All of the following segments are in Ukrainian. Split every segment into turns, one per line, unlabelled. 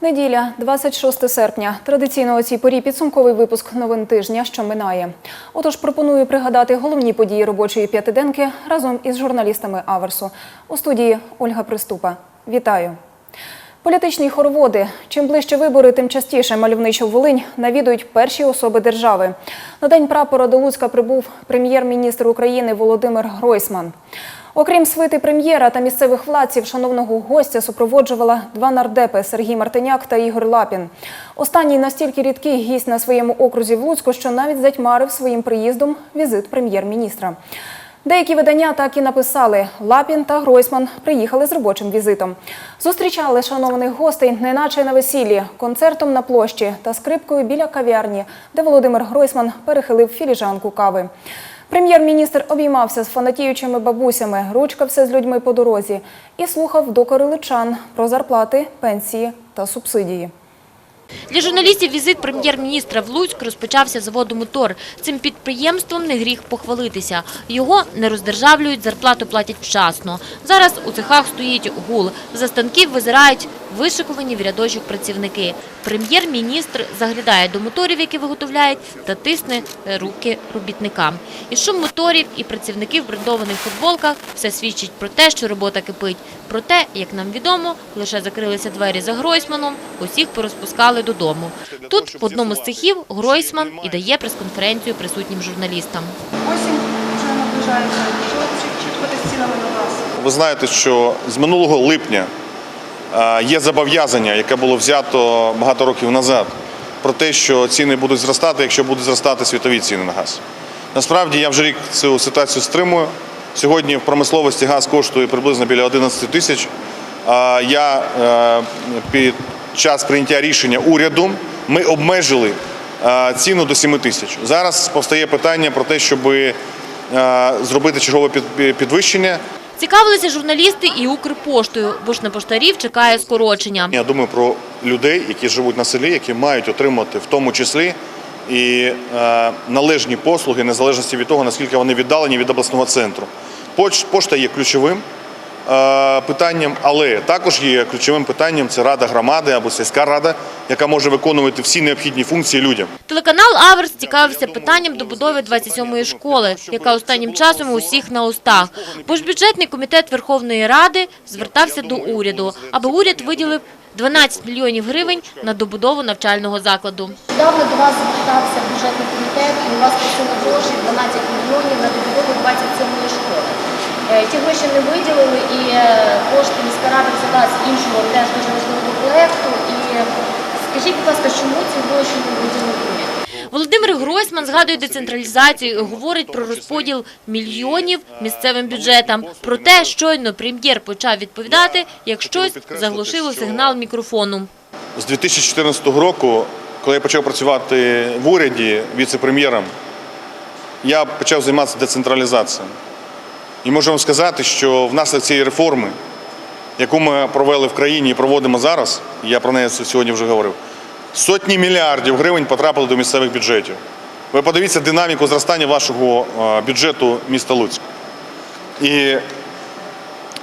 Неділя, 26 серпня. Традиційно у цій порі підсумковий випуск новин тижня, що минає. Отож, пропоную пригадати головні події робочої п'ятиденки разом із журналістами Аверсу. У студії Ольга Приступа. Вітаю. Політичні хороводи. Чим ближче вибори, тим частіше мальовничу Волинь навідують перші особи держави. На день прапора до Луцька прибув прем'єр-міністр України Володимир Гройсман. Окрім свити прем'єра та місцевих владців, шановного гостя супроводжувала два нардепи Сергій Мартиняк та Ігор Лапін. Останній настільки рідкий гість на своєму окрузі в Луцьку, що навіть затьмарив своїм приїздом візит прем'єр-міністра. Деякі видання так і написали: Лапін та Гройсман приїхали з робочим візитом. Зустрічали шанованих гостей, неначе на весіллі, концертом на площі та скрипкою біля кав'ярні, де Володимир Гройсман перехилив філіжанку кави. Прем'єр-міністр обіймався з фанатіючими бабусями, ручкався з людьми по дорозі і слухав докори личан про зарплати, пенсії та субсидії.
Для журналістів візит прем'єр-міністра в Луцьк розпочався заводу «Мотор». Цим підприємством не гріх похвалитися. Його не роздержавлюють, зарплату платять вчасно. Зараз у цехах стоїть гул. За станків визирають вишикувані в рядочок працівники. Прем'єр-міністр заглядає до моторів, які виготовляють, та тисне руки робітникам. І шум моторів, і працівників в брендованих футболках все свідчить про те, що робота кипить. Проте, як нам відомо, лише закрилися двері за Гройсманом, усіх порозпускали додому. Тут, в одному з цехів, Гройсман і дає прес-конференцію присутнім журналістам.
Осінь вже наближається. Що чи цінами на газ?
Ви знаєте, що з минулого липня є зобов'язання, яке було взято багато років назад, про те, що ціни будуть зростати, якщо будуть зростати світові ціни на газ. Насправді я вже рік цю ситуацію стримую. Сьогодні в промисловості газ коштує приблизно біля 11 тисяч. А Я е, під час прийняття рішення урядом ми обмежили е, ціну до 7 тисяч. Зараз повстає питання про те, щоб зробити чергове під- підвищення.
Цікавилися журналісти і Укрпоштою, бо ж на поштарів чекає скорочення.
Я думаю про людей, які живуть на селі, які мають отримати в тому числі і е, належні послуги, незалежності від того, наскільки вони віддалені від обласного центру. Пошта є ключовим е, питанням, але також є ключовим питанням це рада громади або сільська рада, яка може виконувати всі необхідні функції людям.
Телеканал Аверс цікавився питанням добудови 27-ї школи, яка останнім часом у усіх на устах. Бо ж бюджетний комітет Верховної Ради звертався до уряду, аби уряд виділив 12 мільйонів гривень на добудову навчального закладу.
Недавно до вас звертався бюджетний комітет і у вас просили гроші 12 мільйонів на добудову 27-ї школи. Е, Ті гроші не виділили і е, кошти міська рада взяла з іншого теж дуже важливого проєкту. І скажіть, будь ласка, чому ці гроші не виділили?
Володимир Гройсман згадує децентралізацію і говорить про розподіл мільйонів місцевим бюджетам. Проте щойно прем'єр почав відповідати, як щось заглушило сигнал мікрофону.
З 2014 року, коли я почав працювати в уряді віце-прем'єром, я почав займатися децентралізацією. І вам сказати, що внаслідок цієї реформи, яку ми провели в країні і проводимо зараз, я про неї сьогодні вже говорив, сотні мільярдів гривень потрапили до місцевих бюджетів. Ви подивіться динаміку зростання вашого е, бюджету міста Луцьк. І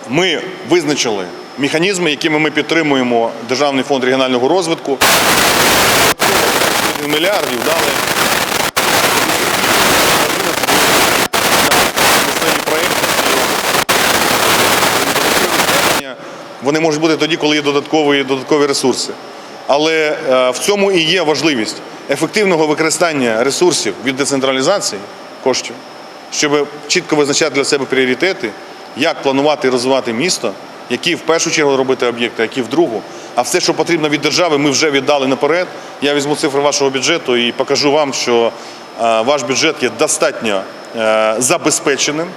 ми визначили механізми, якими ми підтримуємо Державний фонд регіонального розвитку. Мільярдів дали Вони можуть бути тоді, коли є додаткові, додаткові ресурси. Але е, в цьому і є важливість ефективного використання ресурсів від децентралізації коштів, щоб чітко визначати для себе пріоритети, як планувати і розвивати місто, які в першу чергу робити об'єкти, які в другу. А все, що потрібно від держави, ми вже віддали наперед. Я візьму цифри вашого бюджету і покажу вам, що е, ваш бюджет є достатньо е, забезпеченим.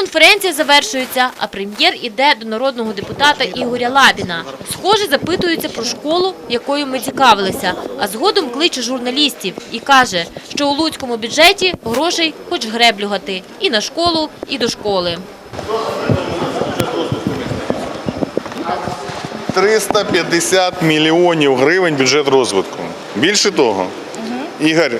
Прес-конференція завершується, а прем'єр іде до народного депутата Ігоря Лабіна. Схоже, запитується про школу, якою ми цікавилися, а згодом кличе журналістів і каже, що у луцькому бюджеті грошей хоч греблю гати і на школу, і до школи.
350 мільйонів гривень бюджет розвитку. Більше того, Ігор,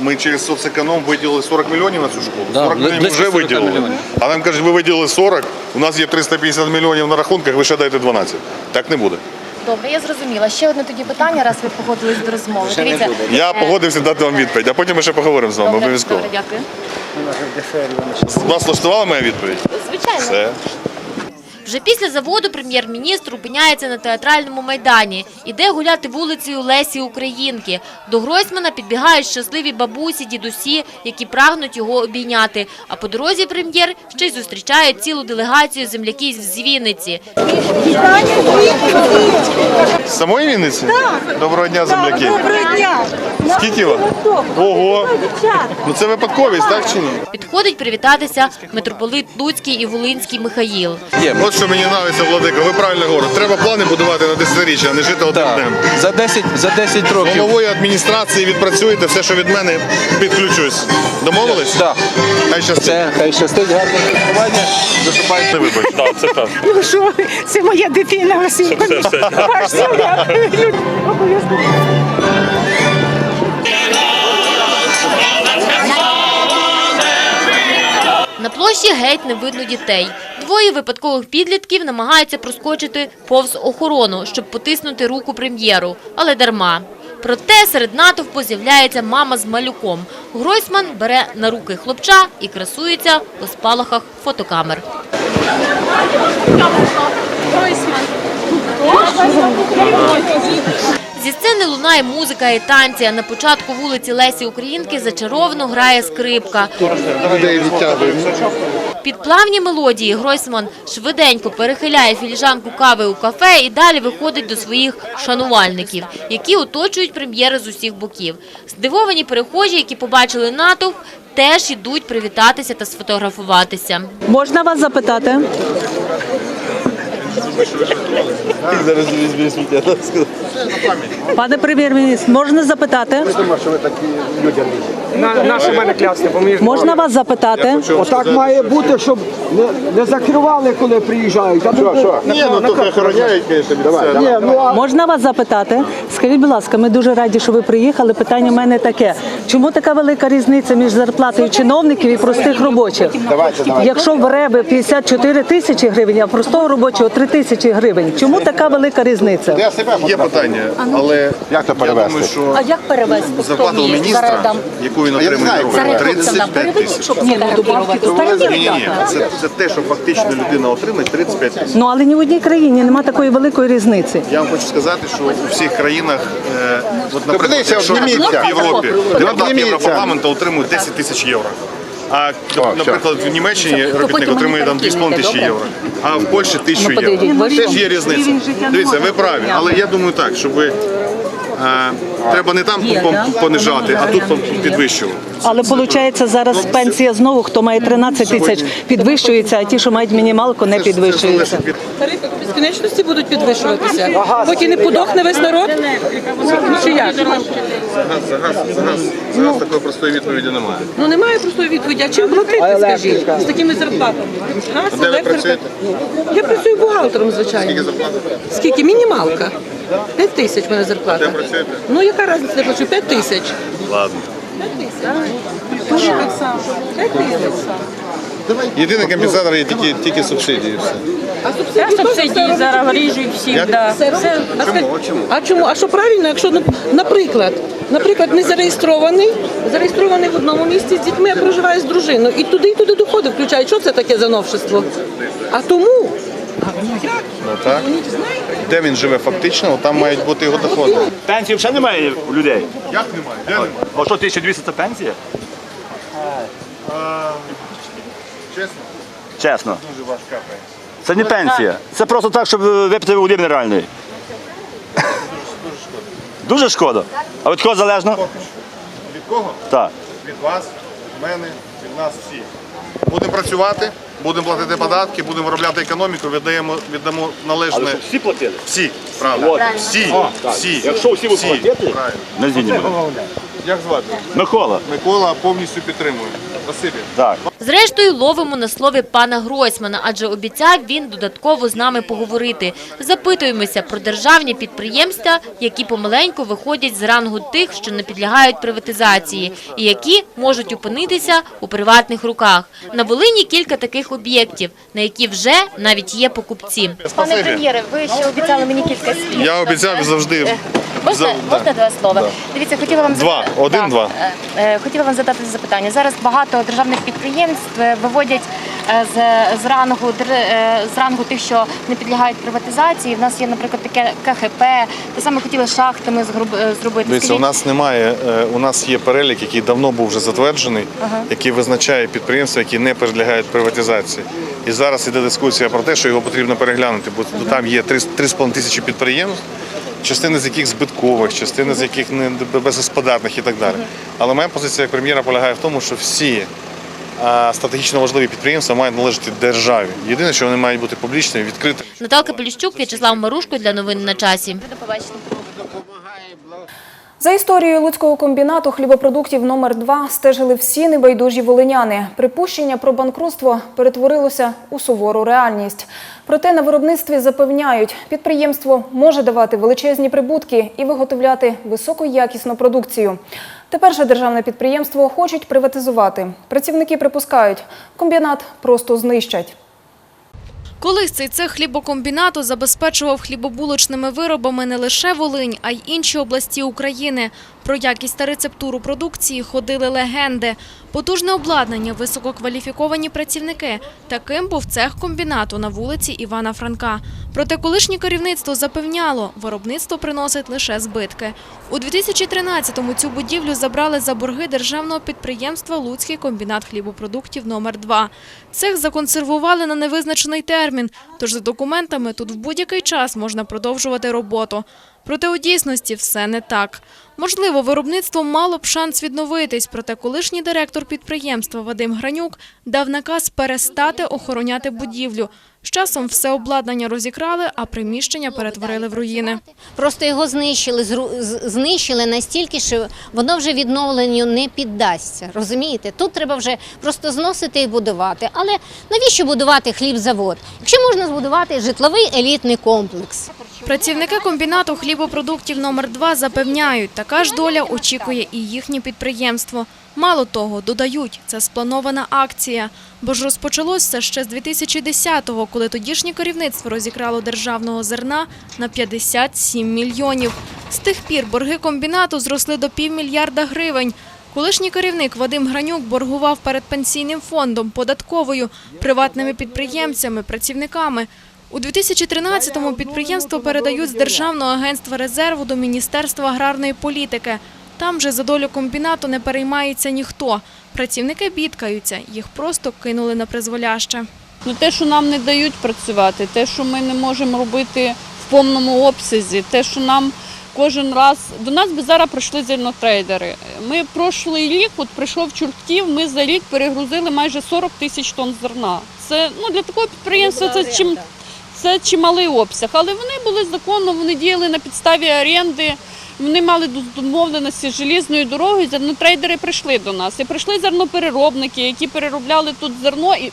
ми через соцеконом виділили 40 мільйонів на цю школу.
Да,
40 мільйонів вже
40
виділили.
мільйонів.
А нам кажуть, ви виділили 40, у нас є 350 мільйонів на рахунках, ви ще дайте 12. Так не буде.
Добре, я зрозуміла. Ще одне тоді питання, раз ви погодились до розмови. Дивіться,
Я погодився дати вам відповідь, а потім ми ще поговоримо з вами
добре,
обов'язково.
добре, дякую.
Вас влаштувала моя відповідь?
Звичайно.
Все.
Вже після заводу прем'єр-міністр опиняється на театральному майдані. Іде гуляти вулицею Лесі Українки. До Гройсмана підбігають щасливі бабусі, дідусі, які прагнуть його обійняти. А по дорозі прем'єр ще й зустрічає цілу делегацію земляків з Вінниці.
З самої Вінниці? Доброго дня, земляки.
Доброго дня!
Скільки вас? Ого! Ну це випадковість, так чи ні?
Підходить привітатися митрополит Луцький і Волинський Михаїл.
От що мені подобається, Владика, ви правильно говорите. Треба плани будувати на десятиріччя, а не жити одним
Так,
днем.
за 10, за 10 років.
Головою адміністрації відпрацюєте, все, що від мене, підключусь. Домовились?
Так.
Хай щастить.
Це хай щастить, гарне спілкування.
Не вибач.
Ну що, це моя дитина Василько. Ваш земляк. Обов'язково.
На площі геть не видно дітей. Двоє випадкових підлітків намагаються проскочити повз охорону, щоб потиснути руку прем'єру, але дарма. Проте серед натовпу з'являється мама з малюком. Гройсман бере на руки хлопча і красується у спалахах фотокамер. Зі сцени лунає музика і танці, а на початку вулиці Лесі Українки зачаровано грає скрипка. Під плавні мелодії Гройсман швиденько перехиляє філіжанку кави у кафе і далі виходить до своїх шанувальників, які оточують прем'єри з усіх боків. Здивовані перехожі, які побачили натовп, теж ідуть привітатися та сфотографуватися.
Можна вас запитати? Пане прем'єр-міністр, можна запитати?
На, на що мене клясти, бо мені ж
Можна вас запитати?
Отак має бути, щоб не, не закривали, коли приїжджають. Що, що?
Ні, ну тут охороняють, звісно, від цього.
Ні, ну а
Можна вас запитати? Скажіть, будь ласка, ми дуже раді, що ви приїхали. Питання в мене таке: чому така велика різниця між зарплатою чиновників і простих робочих? Якщо в РЕБи 54 тисячі гривень, а в простого робочого 3 тисячі гривень, чому така велика різниця?
Є питання, але як то перевести? що
А як перевести?
зарплата у міністра, яку він отримує на роботу, 35 тисяч.
Ні, ну, добавки
Ні, ні, ні, це, це те, що фактично людина отримає 35 тисяч.
Ну але ні в одній країні немає такої великої різниці.
Я вам хочу сказати, що у всіх країнах, е, от, наприклад, якщо
обніміться.
в Європі депутат Європарламенту отримує 10 тисяч євро. А, наприклад, в Німеччині робітник отримує там 2,5 тисячі євро, а в Польщі тисячу євро. Теж є різниця. Дивіться, ви праві, але я думаю так, щоб ви, треба не там понижати, а тут підвищувати.
Але виходить, зараз пенсія знову, хто має 13 тисяч, підвищується, а ті, що мають мінімалку, не підвищуються.
Тарифи до безкінечності будуть підвищуватися, поки не подохне весь народ. Ну, Чи як?
За газ, за газ, за газ. Зараз такої простої відповіді немає.
Ну немає простої відповіді. А чим платити, скажіть, з такими зарплатами? Газ,
Де ви
електрика.
працюєте?
Я працюю бухгалтером, звичайно.
Скільки зарплата?
Скільки? Мінімалка. 5 тисяч в мене зарплата.
Працюєте?
Ну яка різниця, я плачу 5 тисяч.
Ладно.
5 тисяч. так само. 5 тисяч.
Єдиний компенсатор є тільки, тільки субсидії. Все.
А субсидії, субсидії зараз ріжуть всі. Да. Все, все. А,
Чому?
скажіть,
чому?
а чому? А що правильно, якщо, ну, наприклад, наприклад, не зареєстрований, зареєстрований в одному місці з дітьми, а проживає з дружиною, і туди, і туди доходи включають. Що це таке за новшество? А тому
Ну так. Де він живе фактично, там мають бути його доходи.
Пенсії взагалі немає у людей.
Як немає? Де немає?
Бо що 1200 це пенсія?
Чесно,
Чесно.
дуже важка пенсія.
Це не пенсія. Це просто так, щоб випити води мінеральної. Дуже шкода. А від кого залежно?
Від кого?
Так.
Від вас, від мене, від нас всіх. Будемо працювати, будемо платити податки, будемо виробляти економіку, віддаємо, віддамо належне.
всі платили?
Всі, правильно.
Правильно.
Всі,
так.
всі.
Якщо всі будуть платити,
правильно. Як звати?
Микола.
Микола повністю підтримує.
Так.
Зрештою, ловимо на слові пана Гройсмана, адже обіцяв він додатково з нами поговорити. Запитуємося про державні підприємства, які помаленьку виходять з рангу тих, що не підлягають приватизації, і які можуть опинитися у приватних руках. На Волині кілька таких об'єктів, на які вже навіть є покупці.
Пане прем'єре, ви ще обіцяли мені кілька слів.
Я обіцяв завжди.
Можна,
За-
можна два слова? Дивіться, хотіла вам
Два.
зада-
Один,
Так.
два.
Е, е, Хотіла вам задати запитання. Зараз багато державних підприємств е, виводять е, з, з рангу е, з рангу тих, що не підлягають приватизації. В нас є, наприклад, таке КХП. Те саме хотіли шахтами зробити.
Дивіться, у нас немає. У нас є перелік, який давно був вже затверджений, який визначає підприємства, які не підлягають приватизації. І зараз іде дискусія про те, що його потрібно переглянути, бо там є 3,5 тисячі підприємств. Частина з яких збиткових, частина з яких не безгосподарних і так далі. Але моя позиція як прем'єра полягає в тому, що всі а, стратегічно важливі підприємства мають належати державі. Єдине, що вони мають бути публічними, відкритими.
Наталка Поліщук, В'ячеслав Марушко для новин на часі.
За історією Луцького комбінату хлібопродуктів номер 2 стежили всі небайдужі волиняни. Припущення про банкрутство перетворилося у сувору реальність. Проте на виробництві запевняють, підприємство може давати величезні прибутки і виготовляти високоякісну продукцію. Тепер же державне підприємство хочуть приватизувати. Працівники припускають, комбінат просто знищать.
Колись цей цех хлібокомбінату забезпечував хлібобулочними виробами не лише Волинь, а й інші області України. Про якість та рецептуру продукції ходили легенди. Потужне обладнання, висококваліфіковані працівники. Таким був цех комбінату на вулиці Івана Франка. Проте колишнє керівництво запевняло, виробництво приносить лише збитки. У 2013-му цю будівлю забрали за борги державного підприємства Луцький комбінат хлібопродуктів номер 2 Цех законсервували на невизначений термін, тож за документами тут в будь-який час можна продовжувати роботу. Проте у дійсності все не так. Можливо, виробництво мало б шанс відновитись, проте колишній директор підприємства Вадим Гранюк дав наказ перестати охороняти будівлю. З часом все обладнання розікрали, а приміщення перетворили в руїни.
Просто його знищили, знищили настільки, що воно вже відновленню не піддасться. Розумієте? Тут треба вже просто зносити і будувати. Але навіщо будувати хлібзавод? Якщо можна збудувати житловий елітний комплекс.
Працівники комбінату хлібопродуктів номер 2 запевняють, така ж доля очікує і їхнє підприємство. Мало того, додають, це спланована акція. Бо ж розпочалось це ще з 2010-го, коли тодішнє керівництво розікрало державного зерна на 57 мільйонів. З тих пір борги комбінату зросли до півмільярда гривень. Колишній керівник Вадим Гранюк боргував перед пенсійним фондом, податковою, приватними підприємцями, працівниками. У 2013-му підприємство передають з Державного агентства резерву до Міністерства аграрної політики. Там же за долю комбінату не переймається ніхто. Працівники бідкаються, їх просто кинули на призволяще.
Ну, те, що нам не дають працювати, те, що ми не можемо робити в повному обсязі, те, що нам кожен раз до нас би зараз прийшли зернотрейдери. Ми прошлий рік, от прийшов чортків, ми за рік перегрузили майже 40 тисяч тонн зерна. Це ну для такого підприємства це чим це чималий обсяг. Але вони були законно, вони діяли на підставі оренди. Вони мали домовленості з желізною дорогою. Зернотрейдери прийшли до нас. І прийшли зернопереробники, які переробляли тут зерно і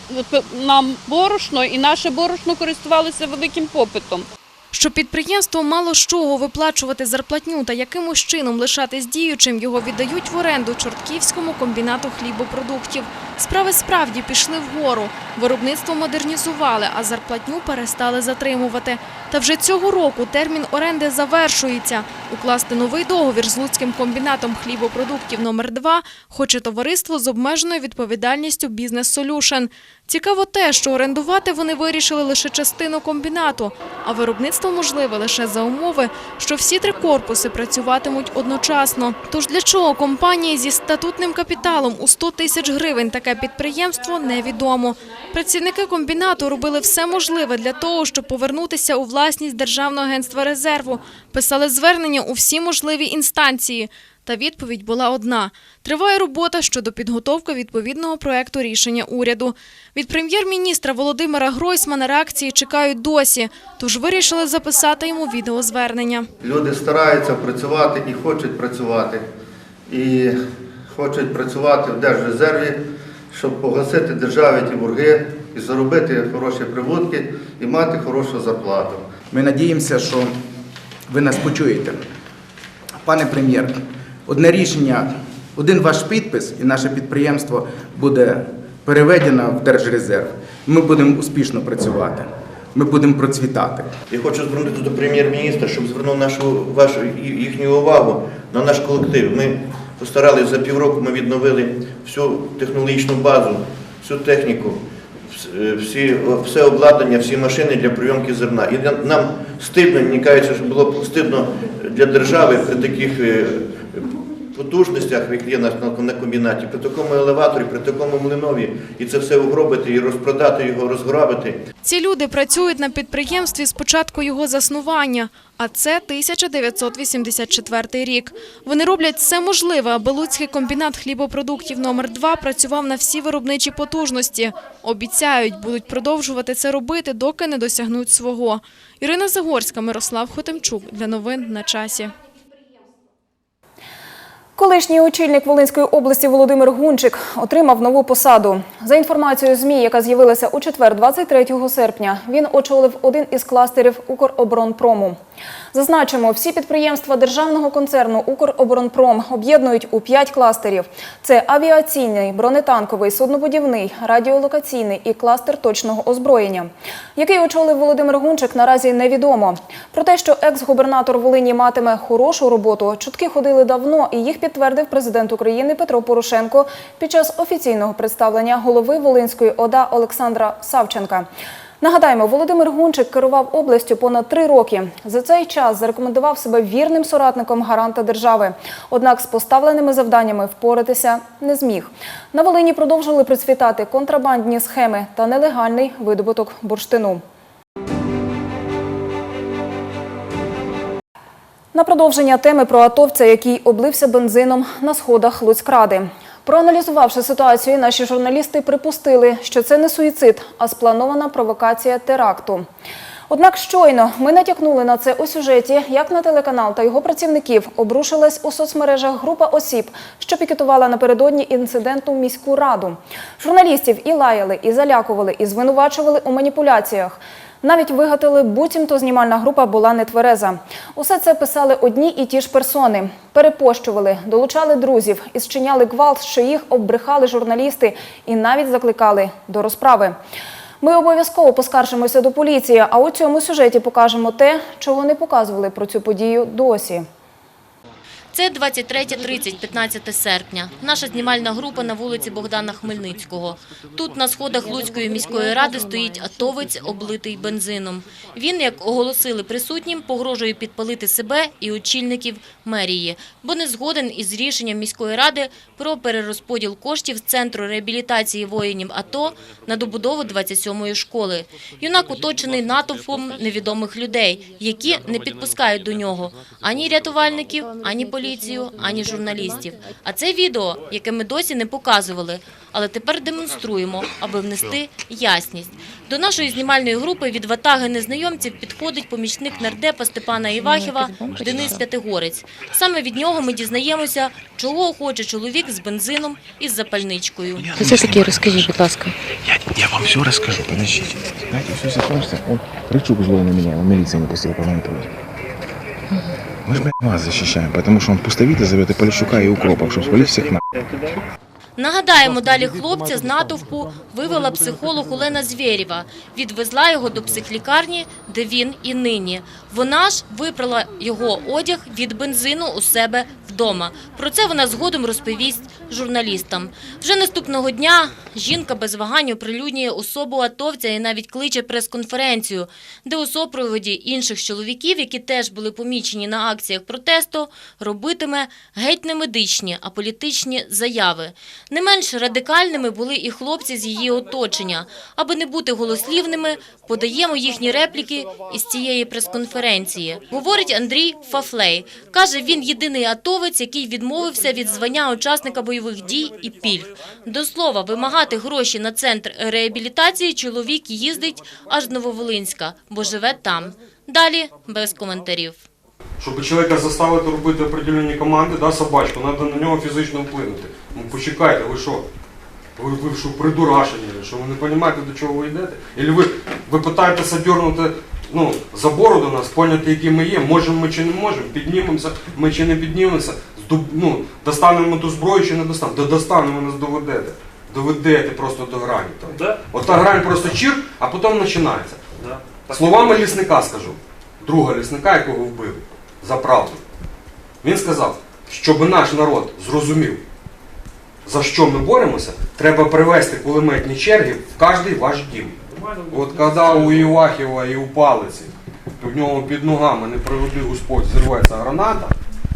нам борошно, і наше борошно користувалося великим попитом.
Щоб підприємство мало з чого виплачувати зарплатню та якимось чином лишатись діючим, його віддають в оренду Чортківському комбінату хлібопродуктів. Справи справді пішли вгору. Виробництво модернізували, а зарплатню перестали затримувати. Та вже цього року термін оренди завершується. Укласти новий договір з Луцьким комбінатом хлібопродуктів номер 2 хоче товариство з обмеженою відповідальністю Бізнес Солюшн. Цікаво те, що орендувати вони вирішили лише частину комбінату, а виробництво можливе лише за умови, що всі три корпуси працюватимуть одночасно. Тож для чого компанії зі статутним капіталом у 100 тисяч гривень таке підприємство невідомо. Працівники комбінату робили все можливе для того, щоб повернутися у власність Державного агентства резерву, писали звернення у всі можливі інстанції. Та відповідь була одна: триває робота щодо підготовки відповідного проекту рішення уряду. Від прем'єр-міністра Володимира Гройсмана реакції чекають досі, тож вирішили записати йому відеозвернення.
Люди стараються працювати і хочуть працювати. І хочуть працювати в Держрезерві, щоб погасити державі ті борги і заробити хороші прибутки і мати хорошу зарплату.
Ми надіємося, що ви нас почуєте. Пане прем'єр, одне рішення, один ваш підпис, і наше підприємство буде переведено в Держрезерв. Ми будемо успішно працювати. Ми будемо процвітати.
Я хочу звернутися до прем'єр-міністра, щоб звернув нашу вашу їхню увагу на наш колектив. Ми постаралися за півроку. Ми відновили всю технологічну базу, всю техніку, всі, все обладнання, всі машини для прийомки зерна. І нам стидно, мені кажеться, що було стидно для держави при таких е, потужностях, як є на, на- на комбінаті, при такому елеваторі, при такому млинові, і це все угробити, і розпродати його, розграбити.
Ці люди працюють на підприємстві з початку його заснування, а це 1984 рік. Вони роблять все можливе, аби Луцький комбінат хлібопродуктів номер 2 працював на всі виробничі потужності. Обіцяють, будуть продовжувати це робити, доки не досягнуть свого. Ірина Загорська, Мирослав Хотимчук. Для новин на часі.
Колишній очільник Волинської області Володимир Гунчик отримав нову посаду. За інформацією ЗМІ, яка з'явилася у четвер, 23 серпня, він очолив один із кластерів Укроборонпрому. Зазначимо, всі підприємства державного концерну Укроборонпром об'єднують у п'ять кластерів: це авіаційний, бронетанковий, суднобудівний, радіолокаційний і кластер точного озброєння. Який очолив Володимир Гунчик, наразі невідомо. Про те, що екс-губернатор Волині матиме хорошу роботу, чутки ходили давно, і їх підтвердив президент України Петро Порошенко під час офіційного представлення голови Волинської ОДА Олександра Савченка. Нагадаємо, Володимир Гунчик керував областю понад три роки. За цей час зарекомендував себе вірним соратником гаранта держави. Однак з поставленими завданнями впоратися не зміг. На Волині продовжили процвітати контрабандні схеми та нелегальний видобуток бурштину. На продовження теми про атовця, який облився бензином на сходах Луцькради. Проаналізувавши ситуацію, наші журналісти припустили, що це не суїцид, а спланована провокація теракту. Однак щойно ми натякнули на це у сюжеті, як на телеканал та його працівників обрушилась у соцмережах група осіб, що пікетувала напередодні інциденту міську раду. Журналістів і лаяли, і залякували, і звинувачували у маніпуляціях. Навіть вигадали, буцімто знімальна група була нетвереза. Усе це писали одні і ті ж персони. Перепощували, долучали друзів і зчиняли гвалт, що їх оббрехали журналісти і навіть закликали до розправи. Ми обов'язково поскаржимося до поліції, а у цьому сюжеті покажемо те, чого не показували про цю подію досі.
Це 23.30, 15 серпня. Наша знімальна група на вулиці Богдана Хмельницького. Тут на сходах Луцької міської ради стоїть атовець, облитий бензином. Він, як оголосили присутнім, погрожує підпалити себе і очільників мерії, бо не згоден із рішенням міської ради про перерозподіл коштів Центру реабілітації воїнів АТО на добудову 27-ї школи. Юнак оточений натовпом невідомих людей, які не підпускають до нього ані рятувальників, ані поліцію, ані журналістів. А це відео, яке ми досі не показували, але тепер демонструємо, аби внести ясність. До нашої знімальної групи від ватаги незнайомців підходить помічник нардепа Степана Івахіва Денис П'ятигорець. Саме від нього ми дізнаємося, чого хоче чоловік з бензином і з запальничкою.
Це таке, розкажіть, будь ласка.
Я, я вам все расскажу, подождите. Знаете, все закончится. Он рычаг злой на меня, он милиция не пустила помонтировать. Мы же, блядь, вас защищаем, потому что он пустовито зовет и Полищука, и Укропов, чтобы свалить всех на.
Нагадаємо, далі хлопця з натовпу вивела психолог Олена Звєрєва. Відвезла його до психлікарні, де він і нині. Вона ж випрала його одяг від бензину у себе вдома. Про це вона згодом розповість журналістам. Вже наступного дня жінка без вагань оприлюднює особу атовця і навіть кличе прес-конференцію, де у супроводі інших чоловіків, які теж були помічені на акціях протесту, робитиме геть не медичні, а політичні заяви. Не менш радикальними були і хлопці з її оточення. Аби не бути голослівними, подаємо їхні репліки із цієї прес-конференції. Говорить Андрій Фафлей. Каже, він єдиний атовець, який відмовився від звання учасника бойових дій і пільг. До слова, вимагати гроші на центр реабілітації чоловік їздить аж з Нововолинська, бо живе там. Далі без коментарів.
Щоб чоловіка заставити робити определені команди, да, собачку, треба на нього фізично вплинути. Ну почекайте, ви що? Ви, ви що, придурашені, що ви не розумієте, до чого ви йдете? Или ви, ви питаєтеся дернути ну, за бороду нас, поняти, які ми є, можемо ми чи не можемо, піднімемося ми чи не піднімемося, ну, достанемо ту зброю чи не достанемо. Да достанемо, нас доведете. Доведете просто до грані. там. Ота грань просто чір, а потім починається. Словами лісника скажу, друга лісника, якого вбили, за правду. Він сказав, щоб наш народ зрозумів, за що ми боремося, треба привести кулеметні черги в кожний ваш дім. От коли у Івахіва і у Палиці в нього під ногами не приведи Господь, зірветься граната,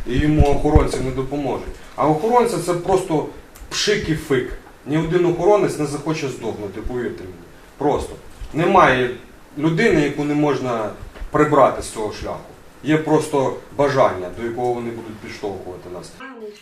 і йому охоронці не допоможуть. А охоронці це просто пшик і фик. Ні один охоронець не захоче здохнути, повірте мені. Просто. Немає людини, яку не можна прибрати з цього шляху. Є просто бажання, до якого вони будуть підштовхувати нас.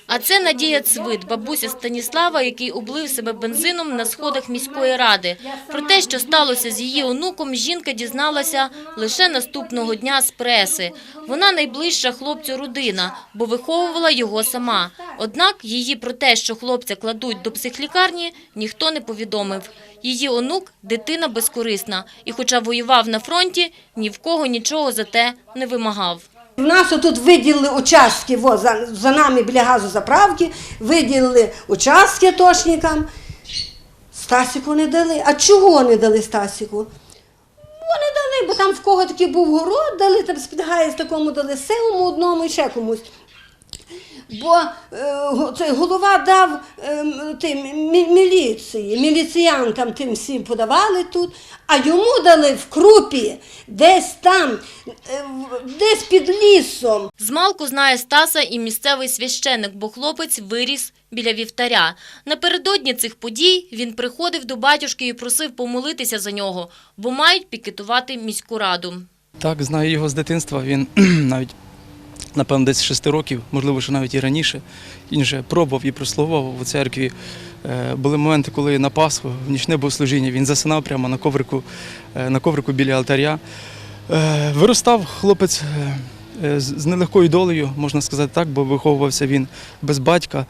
А це Надія Цвит, бабуся Станіслава, який облив себе бензином на сходах міської ради. Про те, що сталося з її онуком, жінка дізналася лише наступного дня з преси. Вона найближча хлопцю родина, бо виховувала його сама. Однак її про те, що хлопця кладуть до психлікарні, ніхто не повідомив. Її онук – дитина безкорисна, і хоча воював на фронті, ні в кого нічого за те не вимагав.
У нас тут виділили участки во, за, за нами біля газозаправки, виділили участки тошникам. Стасіку не дали. А чого не дали Стасіку? Вони дали, бо там в кого такий був город, дали, там спідгає такому дали силому одному і ще комусь. Бо е, цей голова дав е, тим мі- міліції, міліціянтам тим всім подавали тут, а йому дали в крупі, десь там, е, десь під лісом.
Змалку знає Стаса і місцевий священик, бо хлопець виріс біля вівтаря. Напередодні цих подій він приходив до батюшки і просив помолитися за нього, бо мають пікетувати міську раду.
Так, знаю його з дитинства. Він навіть, напевно, десь з 6 років, можливо, що навіть і раніше. Він же пробував і прослуговував у церкві. Е, Були моменти, коли на Пасху, в нічне богослужіння, він засинав прямо на коврику, е, на коврику біля алтаря. Е, Виростав хлопець з нелегкою долею, можна сказати так, бо виховувався він без батька.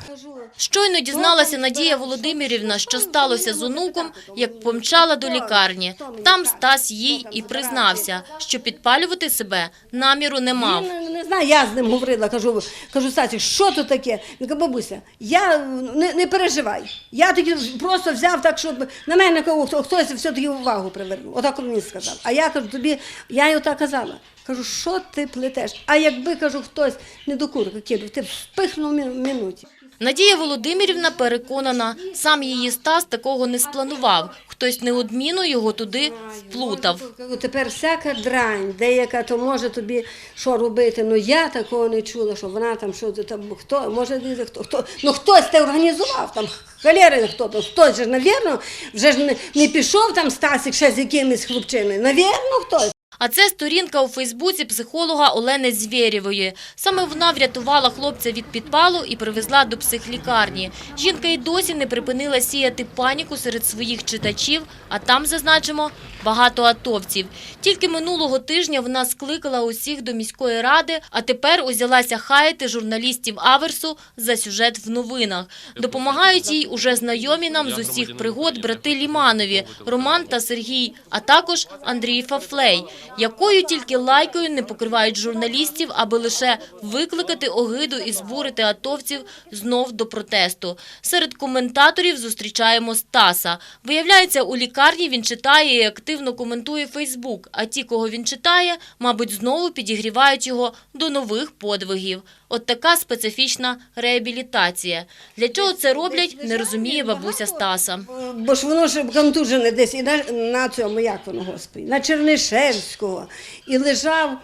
Щойно дізналася Надія Володимирівна, що сталося з онуком, як помчала до лікарні. Там Стас їй і признався, що підпалювати себе наміру не мав.
Не знаю, я з ним говорила, кажу, кажу, Стасік, що то таке? Він каже, бабуся, я не, не переживай. Я тоді просто взяв так, щоб на мене кого- хтось все-таки увагу привернув. Отак він сказав. А я кажу, тобі, я й отак казала. Кажу, що ти плетеш? А якби кажу, хтось не до курка кинув, ти б вспихнув в минуті.
Надія Володимирівна переконана, сам її Стас такого не спланував. Хтось неодмінно його туди вплутав.
Тепер всяка дрань, деяка, то може тобі що робити. Ну я такого не чула, що вона там що там хто, може хто, хто ну хтось те організував, там халери хто то, хтось же, навірно, вже ж не, не пішов там Стасик ще з якимось хлопчиною. Навірно, хтось.
А це сторінка у Фейсбуці психолога Олени Звєрєвої. Саме вона врятувала хлопця від підпалу і привезла до психлікарні. Жінка й досі не припинила сіяти паніку серед своїх читачів, а там, зазначимо, багато атовців. Тільки минулого тижня вона скликала усіх до міської ради, а тепер узялася хаяти журналістів Аверсу за сюжет в новинах. Допомагають їй уже знайомі нам з усіх пригод брати Ліманові, Роман та Сергій, а також Андрій Фафлей, якою тільки лайкою не покривають журналістів, аби лише викликати огиду і збурити атовців знов до протесту. Серед коментаторів зустрічаємо Стаса. Виявляється, у лікарні він читає і активно коментує Фейсбук, а ті, кого він читає, мабуть, знову підігрівають його до нових подвигів. От така специфічна реабілітація. Для чого це роблять, не розуміє бабуся Стаса.
Бо ж воно ж контужене десь і на, на цьому, як воно, господи, на Чернишевського. І лежав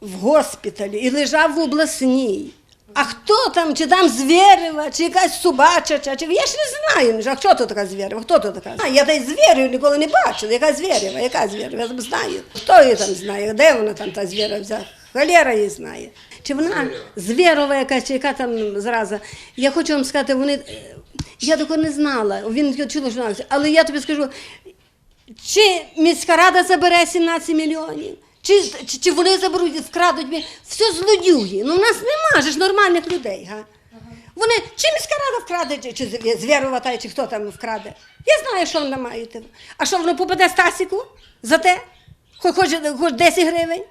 в госпіталі, і лежав в обласній. А хто там, чи там Звєрева, чи якась Собачача, чи я ж не знаю, а хто то така Звєрева, хто то така? А, я та й Звєрів ніколи не бачила, яка Звєрева, яка Звєрева, я знаю. Хто її там знає, де вона там та Звєра взяла? Халера її знає. Чи вона Звєрова якась, чи яка там зраза. Я хочу вам сказати, вони, е, я такого не знала, він чула журналістів, але я тобі скажу, чи міська рада забере 17 мільйонів? Чи, чи, чи вони заберуть, вкрадуть все злодюги. Ну, в нас нема ж нормальних людей. Га? Вони чи міська рада вкраде, чи- чи з- чи хто там вкраде. Я знаю, що вони маєте. А що воно попаде Стасіку за те? Хоч, хоч 10 гривень.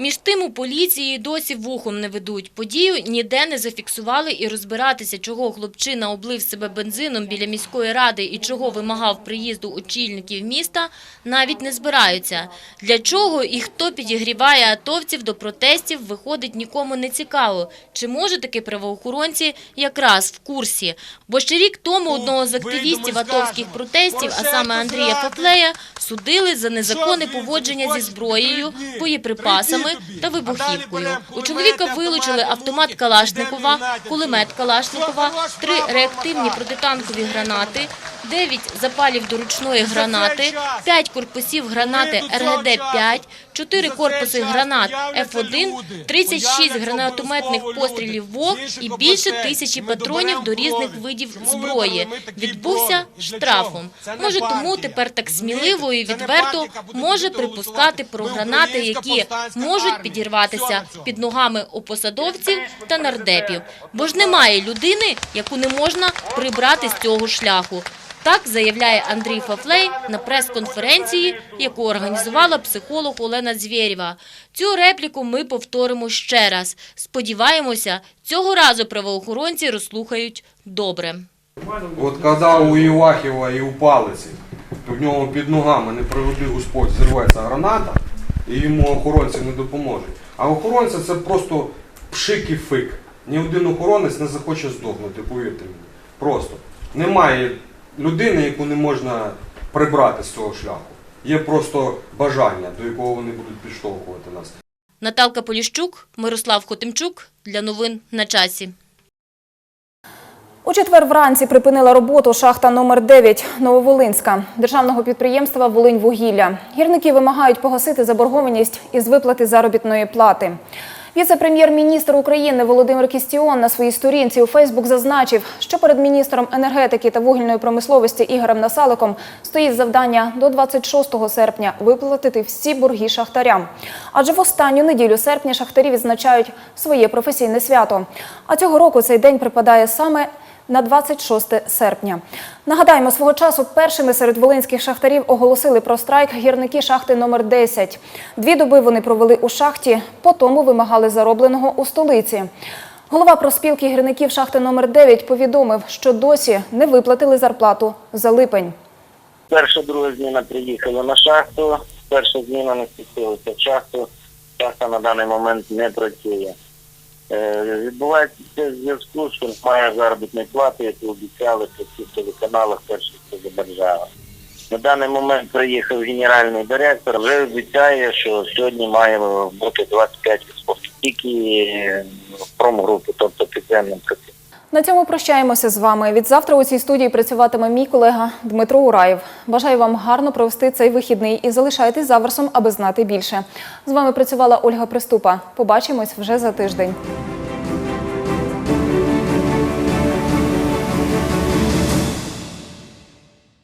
Між тим у поліції досі вухом не ведуть. Подію ніде не зафіксували і розбиратися, чого хлопчина облив себе бензином біля міської ради і чого вимагав приїзду очільників міста, навіть не збираються. Для чого і хто підігріває атовців до протестів, виходить нікому не цікаво. Чи може таки правоохоронці якраз в курсі? Бо ще рік тому одного з активістів атовських протестів, а саме Андрія Фатлея, судили за незаконне поводження зі зброєю, боєприпасами гранатами та вибухівкою. У чоловіка вилучили автомат Калашникова, кулемет Калашникова, три реактивні протитанкові гранати, дев'ять запалів до ручної гранати, п'ять корпусів гранати РГД 5 4 корпуси гранат Ф-1, 36 гранатометних пострілів ВОК і більше тисячі патронів до різних видів зброї. Відбувся штрафом. Може, тому тепер так сміливо і відверто може припускати про гранати, які можуть підірватися під ногами у посадовців та нардепів. Бо ж немає людини, яку не можна прибрати з цього шляху. Так заявляє Андрій Фафлей на прес-конференції, яку організувала психолог Олена Звєрєва. Цю репліку ми повторимо ще раз. Сподіваємося, цього разу правоохоронці розслухають добре.
От коли у Івахіва і у палиці, то в нього під ногами не приведи Господь, зірветься граната, і йому охоронці не допоможуть. А охоронці це просто пшик і фик. Ні один охоронець не захоче здохнути, повірте мені. Просто. Немає людини, яку не можна прибрати з цього шляху. Є просто бажання, до якого вони будуть підштовхувати нас.
Наталка Поліщук, Мирослав Хотимчук для новин на часі.
У четвер вранці припинила роботу шахта номер 9 Нововолинська державного підприємства «Волиньвугілля». Гірники вимагають погасити заборгованість із виплати заробітної плати. Віце-прем'єр-міністр України Володимир Кістіон на своїй сторінці у Фейсбук зазначив, що перед міністром енергетики та вугільної промисловості Ігорем Насаликом стоїть завдання до 26 серпня виплатити всі борги шахтарям. Адже в останню неділю серпня шахтарі відзначають своє професійне свято. А цього року цей день припадає саме на 26 серпня. Нагадаємо, свого часу першими серед волинських шахтарів оголосили про страйк гірники шахти номер 10. Дві доби вони провели у шахті, по тому вимагали заробленого у столиці. Голова проспілки гірників шахти номер 9 повідомив, що досі не виплатили зарплату за липень.
Перша, друга зміна приїхала на шахту, перша зміна не спустилася в шахту, шахта на даний момент не працює. Е, відбувається в зв'язку, що немає заробітної плати, яку обіцяли по всіх телеканалах перших за держава. На даний момент приїхав генеральний директор, вже обіцяє, що сьогодні має бути 25% тільки е, промгрупи, тобто підземним працівникам.
На цьому прощаємося з вами. Від завтра у цій студії працюватиме мій колега Дмитро Ураєв. Бажаю вам гарно провести цей вихідний і залишайтесь заверсом, аби знати більше. З вами працювала Ольга Приступа. Побачимось вже за тиждень.